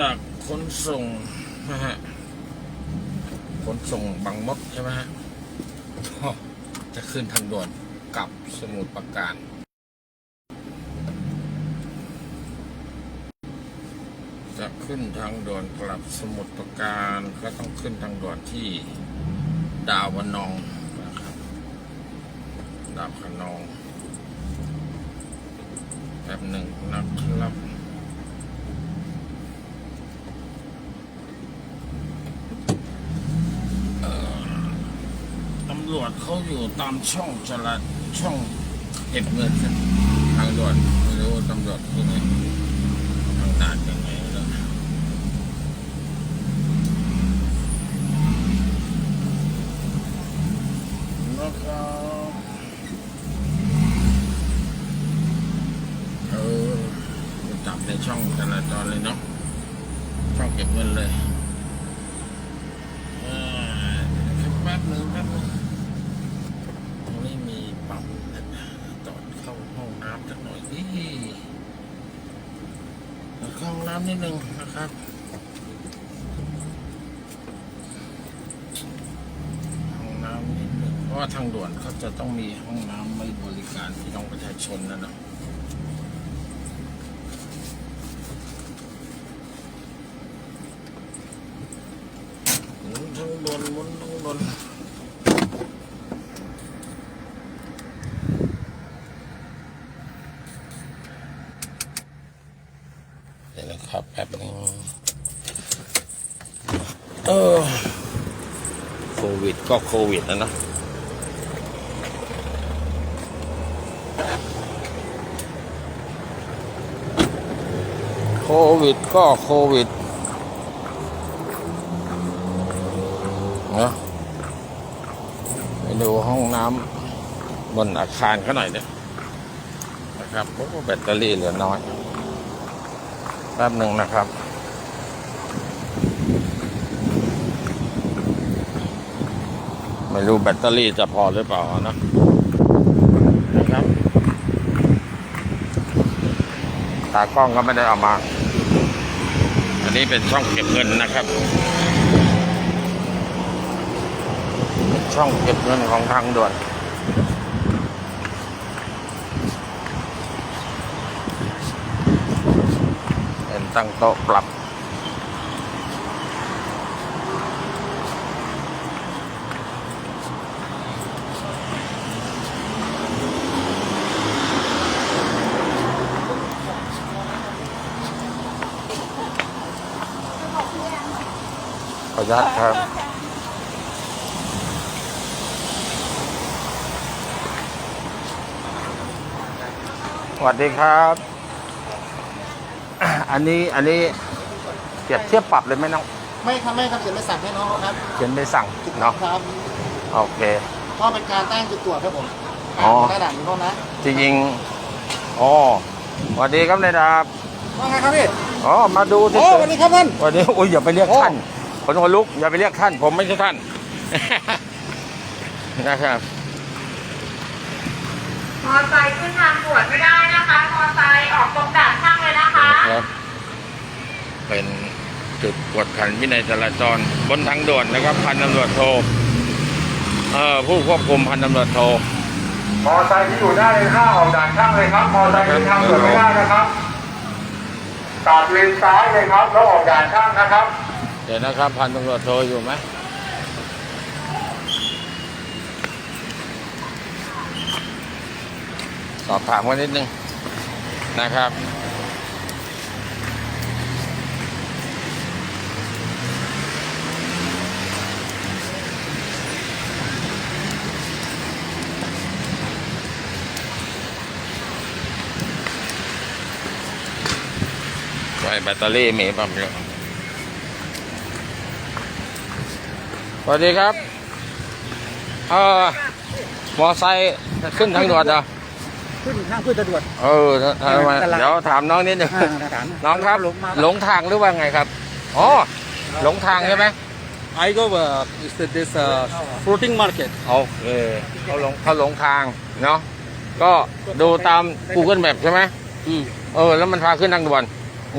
จากขนส่งนะฮะขนส่งบางมดใช่ไหมฮะจะขึ้นทางด่วนกลับสมุทรปราการ จะขึ้นทางด่วนกลับสมุทรปราการก็ต้องขึ้นทางด่วนที่ดาววนองนะครับดาวคะนองแป๊บหนึ่งนะครับ ตำรวจ เขาอยู่ตามช่องจราช่องเก็บเงินทางด่วนไม่รู้ตำรวจที่ไหนางด่านยังไงแล้วนะครับเออไปจับในช่องจราจรเลยเนาะช่องเก็บเงินเลย เอ่อแป๊บหนึงแป๊บหนึงตรงนี้มีปั๊มนะจอดเข้าห้องน้ำสักหน่อยดิเข้าห้อง น้ำนิดนึงนะครับห้องน้ำนิดนึงเพราะว่าทางด่วนเขาจะต้องมีห้องน้ำไม่บริการพี่น้องประชาชนนะเนาะหมุนทางด่วนหมุนทางด่วนเดี๋ยวนะครับแป๊บนึง เออโควิดก็โควิดนะนะโควิดก็โควิดเนะไปดูห้องน้ำบนอาคารเขาหน่อยเนี่ยนะครับโอ้แบตเตอรี่เหลือน้อยแป๊บหนึ่งนะครับ ไม่รู้แบตเตอรี่จะพอหรือเปล่านะนะครับตากล้องก็ไม่ได้เอามา อันนี้เป็นช่องเก็บเงินนะครับ ช่องเก็บเงินของทางด่วนเป็นตั้งโต๊ะปรับ ขออนุญาตครับ สวัสดีครับ อันนี้อันนี้เปรียบเทียบปรับเลยไหมน้อง ไม่ครับไม่ครับเขียนใบสั่งให้น้องครับเขียนไปสั่งเนาะ ครับโอเค เพราะเป็นการตั้งจุดตรวจครับผมอ๋อหน้าด่านอยู่เท่านั้นจริงๆอ๋อสวัสดีครับนายดาบว่าไงครับพี่อ๋อ มาดูที่โอ้สวัสดีครับท่านวันนี้ อุ้ยอย่าไปเรียกโอ้ท่าน คนหัวลุกอย่าไปเรียกท่าน ผมไม่ใช่ท่านนะครับมอไซค์ขึ้นทางด่วนไม่ได้นะคะมอไซค์ออกตรงด่านช่างเลยนะคะครับเป็นจุดกวดขันวินัยจราจรบนทางด่วนนะครับพันตำรวจโทเอ่อผู้ควบคุมพันตำรวจโทมอไซค์ที่อยู่หน้าเลนห้าออกด่านช่างเลยครับ มอไซค์ที่ทางด่วนไม่ได้นะครับตัดเลนซ้ายเลยครับแล้วออกด่านช่างนะครับ เดี๋ยวนะครับ พันตำรวจโทรอยู่ไหมสอบถามกันนิดนึงนะครับไว้แบตเตอรี่มีปั๊มอยู่ สวัสดีครับเอ่อมอไซค์ขึ้นทางด่วนเหรอขึ้นทางขึ้นสะดวกเออทำไมตลาด เดี๋ยวถามน้องนิดนึงอ่าถามน้องครับ หลงมาหลงทางหรือว่าไงครับอ๋อหลงทางใช่ไหม I go uh, is that this uh, floating market. โอเคเขาหลงเขาหลงทางเนาะก็ดูตาม Google Map ใช่ไหม Mm. เออ แล้วมันพาขึ้นทางด่วน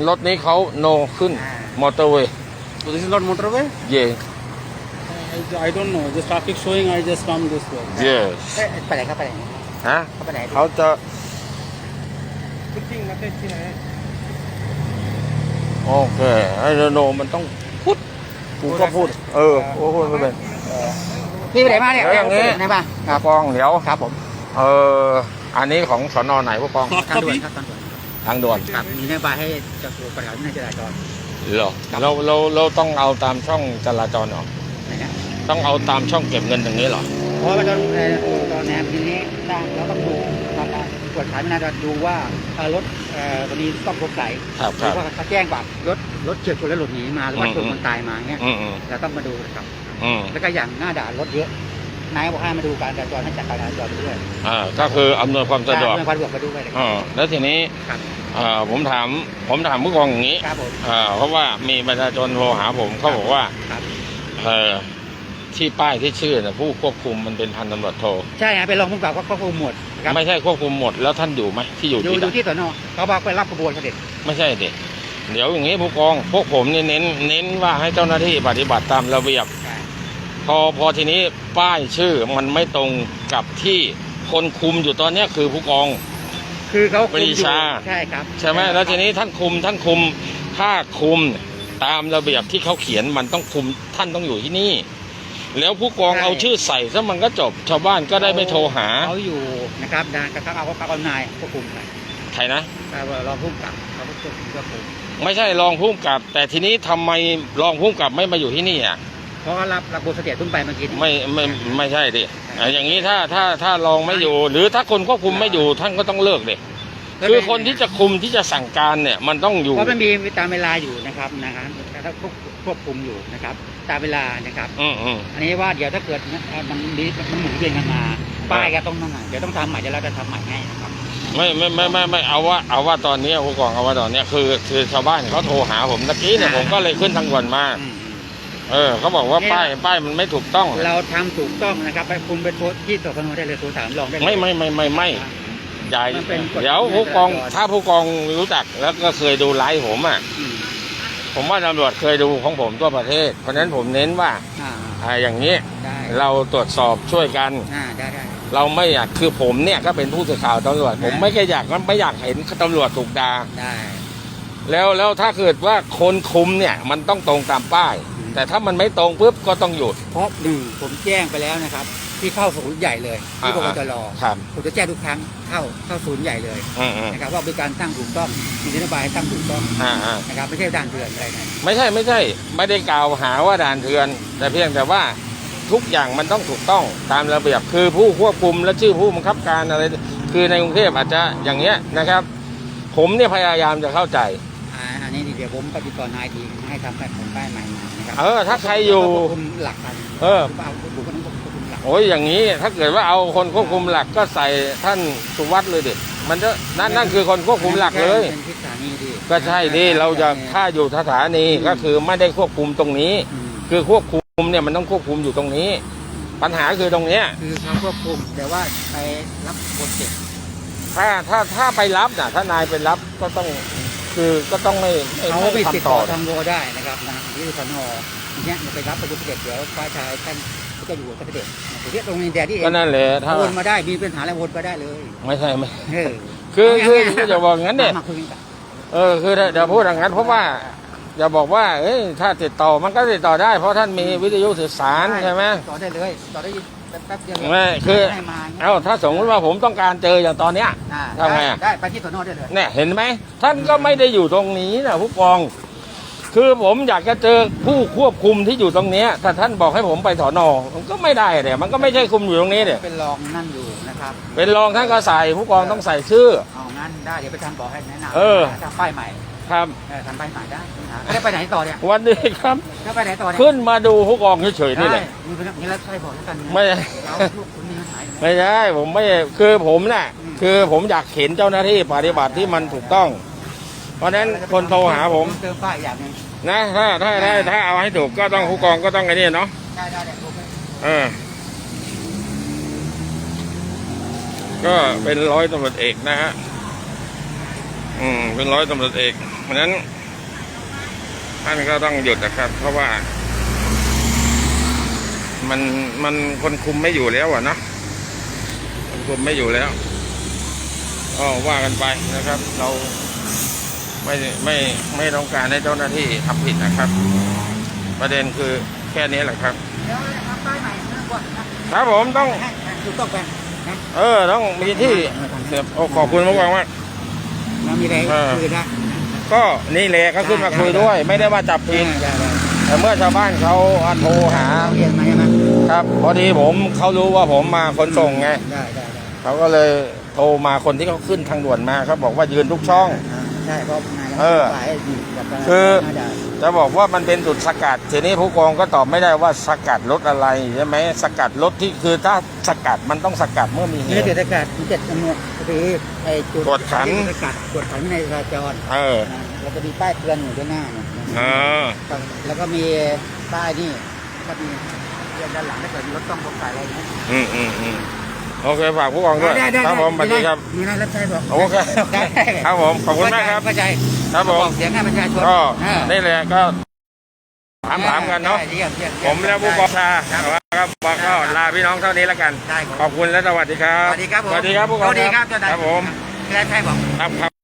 รถนี้เขาโนขึ้นอ่ามอเตอร์เวย์ So this is not motorway? เย่ I, I don't know. The traffic showing, I just come this way. เย่เอ๊ะไปไหนครับไปไหนฮะเขาไปไหนเขาจะ Putting market in โอเคไอ้โนมันต้องพูดกูก็พูด เออโอ้โหไม่เป็นพี่ไปไหนมาเนี่ยเดี๋ยวอย่างนี้ไหนมาครับกองเดี๋ยวครับผมเอออันนี้ของสอนอไหนผู้กองทางด่วนครับทางด่วนทางด่วนครับมีนโยบายให้จัดตัวประกาศวินัยจราจรเหรอเราเราเราต้องเอาตามช่องจราจรเหรอไหนนะ ต้องเอาตามช่องเก็บเงินอย่างนี้เหรอเพราะว่าตอนเอ่อตอนแนวทีนี้นะเราต้องดูครับตรวจสายวินัยจราจรดูว่าเอ่อรถเอ่อวันนี้ต้องสงสัยครับหครืรัอบว่าเขาแจ้งว่ารถรถเฉียวชนแล้วหลบหนีมาหรือว่าอืม ชนคนตายมาเงี้ยอืมอืมเราต้องมาดูนะครับ อืมแล้วก็อย่างหน้าด่านรถเยอะนายบอกให้มาดูการจราจรให้จัดการจราจรไปด้วยอ่าก็คืออำนวยความสะดวกเรื่องความสะดวกไปด้วยนะคอ่ารับแล้วทีนี้ครับอ่าผมถามผมถามผู้กองอย่างนี้ครับผม อ่าเพราะว่ามีประชาชนโทรหาผมเขาบอกว่าครับ เออ ที่ป้ายที่ชื่อนะผู้ควบคุมมันเป็นพันตำรวจโทใช่ฮะเป็นรองผู้กำกับก็ควบคุมหมดครับไม่ใช่ควบคุมหมดแล้วท่านอยู่ไหมที่อยู่อยู่ที่อยู่ที่สนเขาบอกไปรับกระบวนเสด็จไม่ใช่เด็กเดี๋ยวอย่างนี้ผู้กองพวกผมเนี่ยเน้น เน้นว่าให้เจ้าหน้าที่ปฏิบัติตามระเบียบ พอพอทีนี้ป้ายชื่อมันไม่ตรงกับที่คนคุมอยู่ตอนเนี้ยคือผู้กอง คือเขาคุมปรีอยู่ชา ใช่ครับใช่ไหมแล้วทีนี้ท่านคุมท่านคุมถ้าคุมตามระเบียบที่เขาเขียนมันต้องคุมท่านต้องอยู่ที่นี่ แล้วผู้กองเอาชื่อใส่ซะมันก็จบ ชาวบ้านก็ได้ไม่โทรหาเขาอยู่นะครับนะก็เขาเอาเขาเอานายควบคุมไปใครนะ แต่ว่ารองผู้กำกับเขาก็ควบคุมควบคุมไม่ใช่รองผู้กำกับ แต่ทีนี้ทำไมรองผู้กำกับไม่มาอยู่ที่นี่อะ เพราะเขารับรับบทเสด็จเพิ่งไปเมื่อกี้นี้ ไม่ไม่ไม่ใช่ดิอะอย่างนี้ถ้าถ้าถ้ารองไม่อยู่ หรือถ้าคนควบคุมไม่อยู่ท่านก็ต้องเลิกดิคือคนที่จะคุมที่จะสั่งการเนี่ย มันต้องอยู่ เพราะมันมีตามเวลาอยู่นะครับนะครับแต่ถ้าควบค วบคุมอยู่นะครับ ตามเวลานะครับ อืมอืม อันนี้ว่าเดี๋ยวถ้าเกิดเอ่อมันมีมันหมุนเวียนกันมา ป้ายก็ต้องนั่นน่ะเดี๋ยวต้องทำใหม่เดี๋ยวเราจะทำใหม่ให้นะครับ ไม่ไม่ไม่ไม่ไม่เอาว่าเอาว่าตอนนี้ผู้กองเอาว่าตอนนี้คือคือชาวบ้านเขาโทรหาผมตะกี้เนี่ยผมก็เลยขึ้นทางด่วนมา อืมเออเขาบอกว่าป้ายป้ายมันไม่ถูกต้อง เราทำถูกต้องนะครับไปคุณไปโพสต์ที่สพนได้เลยโทรถามรองได้เลยไม่ไม่ไม่ไม่ไม่ใหญ่มันเป็นกฎเดี๋ยวผู้กองถ้าผู้กองรู้จักแล้วก็เคยดูไลฟ์ผมอะอืม ผมว่าตำรวจเคยดูของผมทั่วประเทศ เพราะฉะนั้นผมเน้นว่าอ่าอ่าอย่างนี้ได้เราตรวจสอบช่วยกัน อ่าได้ได้ เราไม่อยากคือผมเนี่ยก็เป็นผู้สื่อข่าวตำรวจ ผมไม่เคยอยากไม่อยากเห็นตำรวจถูกด่าได้แล้วแล้วถ้าเกิดว่าคนคุมเนี่ยมันต้องตรงตามป้าย แต่ถ้ามันไม่ตรงปุ๊บก็ต้องหยุด เพราะหนึ่งผมแจ้งไปแล้วนะครับ ที่เข้าศูนย์ใหญ่เลยที่ปอ่าปจรครับผมจะแจ้งทุกครั้งเข้าเข้าศูนย์ใหญ่เลยอืมอืมนะครับว่าบริการตั้งถูกต้องมีนโยบายให้ตั้งถูกต้องอ่าอ่านะครับไม่ใช่ด่านเถื่อนอะไรนะไม่ใช่ไม่ใช่ ไม่ได้กล่าวหาว่าด่านเถือน แต่เพียงแต่ว่าทุกอย่างมันต้องถูกต้องตามระเบียบคือผู้ควบคุมและชื่อผู้บังคับการอะไร คือในกรุงเทพอาจจะอย่างเงี้ยนะครับ ผมเนี่ยพยายามจะเข้าใจ อ่าอันนี้เดี๋ยวผมปฏิกรนายทีให้ทำแบบผมป้ายใหม่มานะครัเออถ้าใครอยู่ ควบคุมหลักกันเออ ผมเอาบุคคลนั้นควบคุมหลัก โอ้ยอย่างนี้ถ้าเกิดว่าเอาคนควบคุมหลักก็ใส่ท่านสุวัสด์เลยดิมันจะนั่นนั่นคือคนควบคุมหลักเลย เป็นที่สถานีดิก็ใช่ดิเราจะถ้าอยู่สถานีก็คือไม่ได้ควบคุมตรงนี้ อืมคือควบคุมเนี่ยมันต้องควบคุมอยู่ตรงนี้ ปัญหาคือตรงเนี้ย คือเขาควบคุมแต่ว่าไปรับบทเจ็บถ้าถ้าถ้าไปรับนะถ้านายไปรับก็ต้องคือก็ต้องไม่ไม่เขาไม่ไปติดทำต่ต่ออทางโวได้นะครับนะที่สนอย่างเงี้ยไปรับประยุทธ์เสด็จเดี๋ยวฝ่ายชายท่าน ก็จะอยู่กับเสด็จเรียกตรงนี้แดดที่เอก็งนั่นแหละถ้าโอนมาได้มีปัญหาอะไรโอนมาได้เลยไม่ใช่ไม่เออคือคือคือจะบอกอย่างนั้นเนี่ย มาคุยกันเออคือเดี๋ยวพูดอย่างนั้นเพราะว่าอย่าบอกว่าเอ้ยถ้าติดต่อมันก็ติดต่อได้ เพราะท่านมีวิทยุสื่อสารใช่ไหมต่อได้เลยต่อได้แป๊บเดียวไม่คือให้มาเอ้าถ้าสมมติว่าผมต้องการเจออย่างตอนเนี้ยอ่าทำไงอะ ได้ไปที่สนได้เลย เนี่ยเห็นไหมท่านก็ไม่ได้อยู่ตรงนี้นะผู้กอง คือผมอยากจะเจอผู้ควบคุมที่อยู่ตรงเนี้ยถ้าท่านบอกให้ผมไปถอนอมันก็ไม่ได้เนี่ยมันก็ไม่ใช่คุมอยู่ตรงนี้เนี่ยเป็นรองนั่นอยู่นะครับ เป็นรองท่านก็ใส่ผู้กองต้องใส่ชื่อเอางั้นได้เดี๋ยวไปทำบอกให้แนะนำเออทำป้ายใหม่ครับเออทำป้ายใหม่ได้ไม่มีปัญหาแล้วไปไหนต่อเนี่ยวันนี้ครับแล้วไปไหนต่อเนี่ยขึ้นมาดูผู้กองเฉยๆนี่แหได้ละมีเป็นมีแล้วใช่บอกแล้วกันนะไม่เราลูกคุณมีปัญหาอยู่ไม่ใช่ผมไม่คือผมน่ะคือผมอยากเห็นเจ้าหน้าที่ปฏิบัติที่มันถูกต้อง เพราะฉะนั้นคนโทรหาผมเติมป้ายอย่างหนึง นะถ้าถ้าถ้าถ้าเอาให้ถูกก็ต้องผู้กองก็ต้องไอ้นี่เนาะได้ได้ได้โอเคเออ ก็เป็นร้อยตำรวจเอกนะฮะอืมเป็นร้อยตำรวจเอก เพราะฉะนั้นท่านก็ต้องหยุดนะครับ เพราะว่า มันมันคนคุมไม่อยู่แล้วอะเนอะคนคุมไม่อยู่แล้วก็ว่ากันไปนะครับ เรา ไม่ไม่ไม่ต้องการให้เจ้าหน้าที่ทำผิดนะครับ ประเด็นคือแค่นี้แหละครับ เดี๋ยวทำป้ายใหม่เรื่องก่อนนะครับผมต้องให้ถูกต้องไปนะเออต้องมีที่เสียบโอ้ขอบคุณมากๆมากเรามีอะไรเออ คุยได้ก็นี่แหละก็ขึ้นมาคุยด้วย ไม่ได้ว่าจับผิดได้ได้แต่เมื่อชาวบ้านเขาโทรหาเราเรียนมาใช่ไหมครับพอดีผมเขารู้ว่าผมมาขนส่งไงได้ได้ได้เขาก็เลยโทรมาคนที่เขาขึ้นทางด่วนมาเขาบอกว่ายืนทุกช่องา ใช่เพราะนายเออฝ่ายอยู่กับการคือน่าจะจะบอกว่ามันเป็นจุดสกัดทีนี้ผู้กองก็ตอบไม่ได้ว่าสกัดรถอะไรใช่ไหมสกัดรถที่คือถ้าสกัดมันต้องสกัดเมื่อมีเหมีตุเจ็ดอากาศมีเจ็ดจำนวนก็คือไอ้จุดกวดขันอากาศกวดขันในจราจรเออ นะแล้วก็มีป้ายเตือนอยู่ด้านหน้าเนี่ยเออแล้วก็มีป้ายนี่ก็มีเรื่องด้านหลังถ้าเกิดมีรถต้องสงสัยอะไรอย่างเงี้ยอืมอืมอืม โอเคฝากผู้กองด้วยได้ได้ครับผมสวัสดีครับมีนายรับใช้บอกโอเคได้ครับผมขอบคุณมากครับเข้าใจครับผมอกเสียงให้ประชาชนก็อ่านี่แหละก็ถามถามกันเนาะได้ยี่ยเยี่ยผมและผู้กองชาครับบอกก็ลาพี่น้องเท่านี้แล้วกันได้ครับขอบคุณและสวัสดีครับสวัสดีครับผมสวัสดีครับผู้กองสวัสดีครับเจ้านายครับผมได้ใช่บอกครับครับ